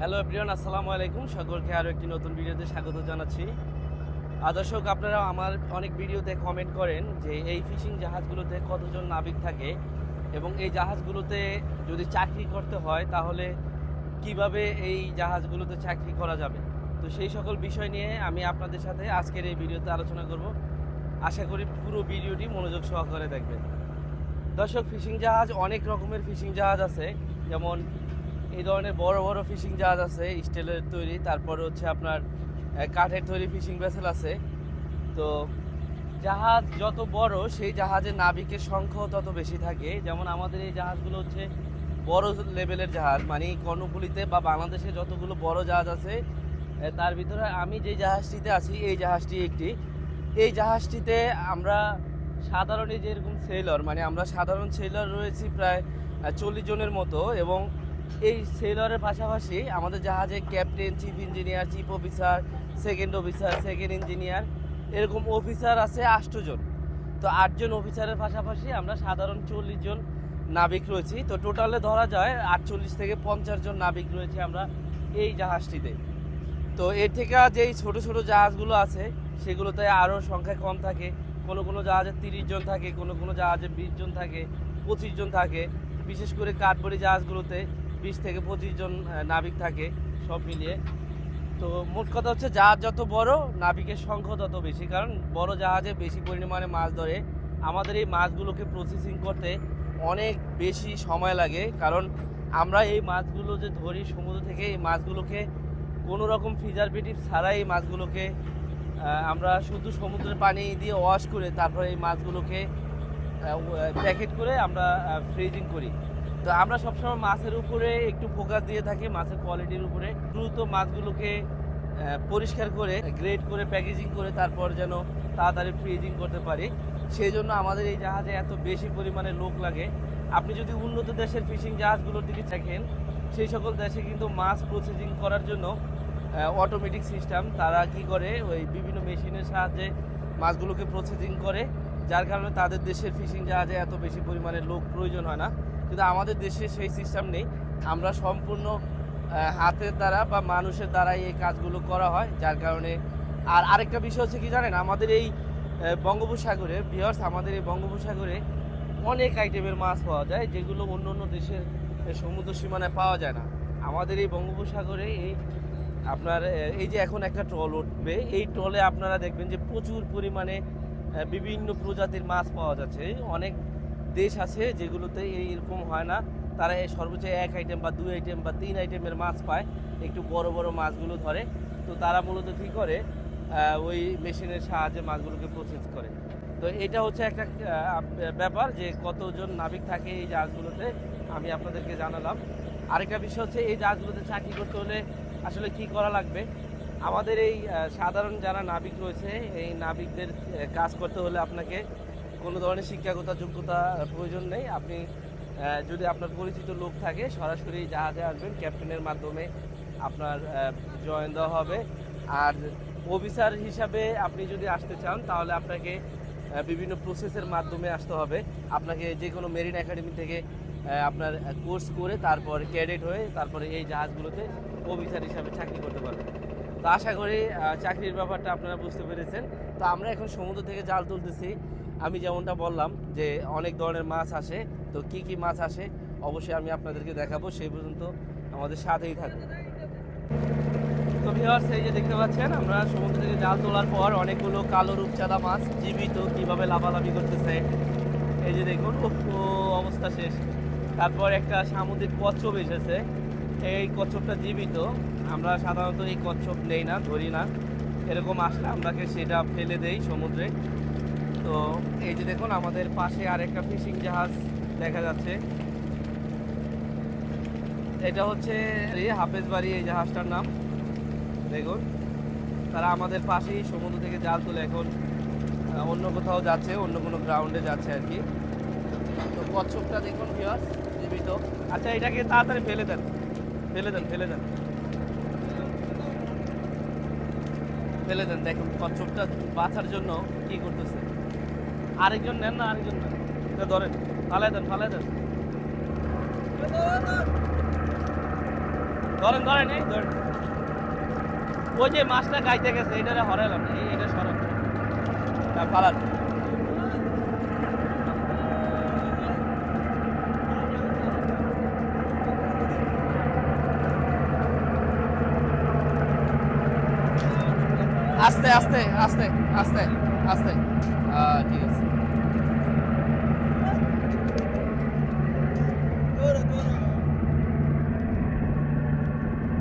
Hello everyone আসসালামু আলাইকুম। সকলকে আরও একটি নতুন ভিডিওতে স্বাগত জানাচ্ছি। দর্শক, আপনারা আমার অনেক ভিডিওতে কমেন্ট করেন যে এই ফিশিং জাহাজগুলোতে কতজন নাবিক থাকে এবং এই জাহাজগুলোতে যদি চাকরি করতে হয়, তাহলে কীভাবে এই জাহাজগুলোতে চাকরি করা যাবে? তো সেই সকল বিষয় নিয়ে আমি আপনাদের সাথে আজকের এই ভিডিওতে আলোচনা করব। আশা করি পুরো ভিডিওটি মনোযোগ সহকারে দেখবেন। দর্শক ফিশিং জাহাজ অনেক রকমের ফিশিং জাহাজ আছে। যেমন এই ধরনের বড় বড় ফিশিং জাহাজ আছে স্টিলের তৈরি। তারপরে হচ্ছে আপনার কাঠের তৈরি ফিশিং ভেসেল আছে। তো জাহাজ যত বড়, সেই জাহাজের নাবিকের সংখ্যাও তত বেশি থাকে। যেমন আমাদের এই জাহাজগুলো হচ্ছে বড় লেভেলের জাহাজ। মানে কর্ণফুলিতে বা বাংলাদেশে যতগুলো বড় জাহাজ আছে তার ভিতরে আমি যে জাহাজটিতে আছি, এই জাহাজটি একটি। এই জাহাজটিতে আমরা সাধারণ যেরকম সেলর মানে আমরা সাধারণ সেলর রয়েছি প্রায় চল্লিশ জনের মতো এবং এই সেলরের পাশাপাশি আমাদের জাহাজে captain chief engineer chief officer second officer second engineer এরকম অফিসার আছে আটজন তো আটজন অফিসারের পাশাপাশি আমরা সাধারণ চল্লিশ জন নাবিক রয়েছি। তো টোটালে ধরা যায় আটচল্লিশ থেকে পঞ্চাশ জন নাবিক রয়েছে আমরা এই জাহাজটিতে। তো এর থেকে যেই ছোট ছোট জাহাজগুলো আছে, সেগুলোতে আরও সংখ্যা কম থাকে। কোনো কোনো জাহাজে তিরিশ জন থাকে, কোনো কোনো জাহাজে বিশ জন থাকে, পঁচিশ জন থাকে। বিশেষ করে কাঠবড়ি জাহাজগুলোতে বিশ থেকে পঁচিশ জন নাবিক থাকে, সব মিলিয়ে। তো মোট কথা হচ্ছে জাহাজ যত বড়, নাবিকের সংখ্যা তত বেশি। কারণ বড় জাহাজে বেশি পরিমাণে মাছ ধরে। আমাদের এই মাছগুলোকে প্রসেসিং করতে অনেক বেশি সময় লাগে। কারণ আমরা এই মাছগুলো যে ধরি সমুদ্র থেকে, এই মাছগুলোকে কোনো রকম প্রিজারভেটিভ ছাড়াই এই মাছগুলোকে আমরা শুধু সমুদ্রের পানি দিয়ে ওয়াশ করে তারপরে এই মাছগুলোকে প্যাকেট করে আমরা ফ্রিজিং করি। তো আমরা সবসময় মাছের উপরে একটু ফোকাস দিয়ে থাকি, মাছের কোয়ালিটির উপরে। দ্রুত মাছগুলোকে পরিষ্কার করে গ্রেড করে প্যাকেজিং করে তারপর যেন তাড়াতাড়ি ফ্রিজিং করতে পারি। সেই জন্য আমাদের এই জাহাজে এত বেশি পরিমাণে লোক লাগে। আপনি যদি উন্নত দেশের ফিশিং জাহাজগুলোর দিকে দেখেন, সেই সকল দেশে কিন্তু মাছ প্রসেসিং করার জন্য অটোমেটিক সিস্টেম তারা কি করে? ওই বিভিন্ন মেশিনের সাহায্যে মাছগুলোকে প্রসেসিং করে। যার কারণে তাদের দেশের ফিশিং জাহাজে এত বেশি পরিমাণে লোক প্রয়োজন হয় না। কিন্তু আমাদের দেশে সেই সিস্টেম নেই। আমরা সম্পূর্ণ হাতের দ্বারা বা মানুষের দ্বারাই এই কাজগুলো করা হয়, যার কারণে আর আরেকটা বিষয় হচ্ছে কি জানেন? আমাদের এই বঙ্গোপসাগরে বিহার্স আমাদের এই বঙ্গোপসাগরে অনেক আইটেমের মাছ পাওয়া যায়, যেগুলো অন্য অন্য দেশের সমুদ্র সীমানায় পাওয়া যায় না। আমাদের এই বঙ্গোপসাগরে এই আপনার এই যে এখন একটা ট্রল উঠবে, এই ট্রলে আপনারা দেখবেন যে প্রচুর পরিমাণে বিভিন্ন প্রজাতির মাছ পাওয়া যাচ্ছে। অনেক দেশ আছে যেগুলোতে এইরকম হয় না। তারা এই সর্বোচ্চ এক আইটেম বা দুই আইটেম বা তিন আইটেমের মাছ পায়, একটু বড় বড় মাছগুলো ধরে। তো তারা মূলত কী করে? ওই মেশিনের সাহায্যে মাছগুলোকে প্রসেস করে। তো এটা হচ্ছে একটা ব্যাপার যে কতজন নাবিক থাকে এই জাহাজগুলোতে, আমি আপনাদেরকে জানালাম। আরেকটা বিষয় হচ্ছে এই জাহাজগুলোতে চাকরি করতে হলে আসলে কি করা লাগবে? আমাদের এই সাধারণ যারা নাবিক রয়েছে, এই নাবিকদের কাজ করতে হলে আপনাকে কোনো ধরনের শিক্ষাগত যোগ্যতা প্রয়োজন নেই। আপনি যদি আপনার পরিচিত লোক থাকে, সরাসরি জাহাজে আসবেন। ক্যাপ্টেনের মাধ্যমে আপনার জয়েন দেওয়া হবে। আর অফিসার হিসাবে আপনি যদি আসতে চান, তাহলে আপনাকে বিভিন্ন প্রসেসের মাধ্যমে আসতে হবে। আপনাকে যে কোনো মেরিন একাডেমি থেকে আপনার কোর্স করে তারপর ক্যাডেট হয়ে তারপরে এই জাহাজগুলোতে অফিসার হিসাবে চাকরি করতে পারবেন। তো আশা করি চাকরির ব্যাপারটা আপনারা বুঝতে পেরেছেন। তো আমরা এখন সমুদ্র থেকে জাল তুলতেছি। আমি যেমনটা বললাম যে অনেক ধরনের মাছ আসে, তো কি কি মাছ আসে অবশ্যই আমি আপনাদেরকে দেখাবো, সেই পর্যন্ত আমাদের সাথেই থাকবে তো ভিউয়ার্স এই যে দেখতে পাচ্ছেন, আমরা সমুদ্র থেকে জাল তোলার পর অনেকগুলো কালো রূপচাঁদা মাছ জীবিত কীভাবে লাভালাভি করতেছে, এই যে দেখুন ও, অবস্থা শেষ। তারপর একটা সামুদ্রিক কচ্ছপ এসেছে, এই কচ্ছপটা জীবিত। আমরা সাধারণত এই কচ্ছপ নেই না, ধরি না। এরকম আসলে আমরাকে সেটা ফেলে দেই সমুদ্রে। তো এই যে দেখুন, আমাদের পাশে আরেকটা ফিশিং জাহাজ দেখা যাচ্ছে। এটা হচ্ছে হাফেজ বাড়ি এই জাহাজটার নাম। দেখুন, তারা আমাদের পাশেই সমুদ্র থেকে জাল তুলে এখন অন্য কোথাও যাচ্ছে, অন্য কোনো গ্রাউন্ডে যাচ্ছে আর কি। তো কচ্ছপটা দেখুন ভিউয়ার্স জীবিত। আচ্ছা এটাকে তাড়াতাড়ি ফেলে দেন। ফেলে দেন ফেলে দেন। ফেলে দেন, দেখুন কচ্ছপটা বাঁচার জন্য কি করতেছে। আরেকজন নেন না, আরেকজন নেন। ধরেন, ফালাই দেন ফালাই দেন। ধরেন ধরেন, এই ধরেন। ওই যে মাছটা গাইতে গেছে এটারে হরাইলাম এই- এটা সরান। না আস্তে আস্তে আস্তে আস্তে আস্তে। ঠিক আছে।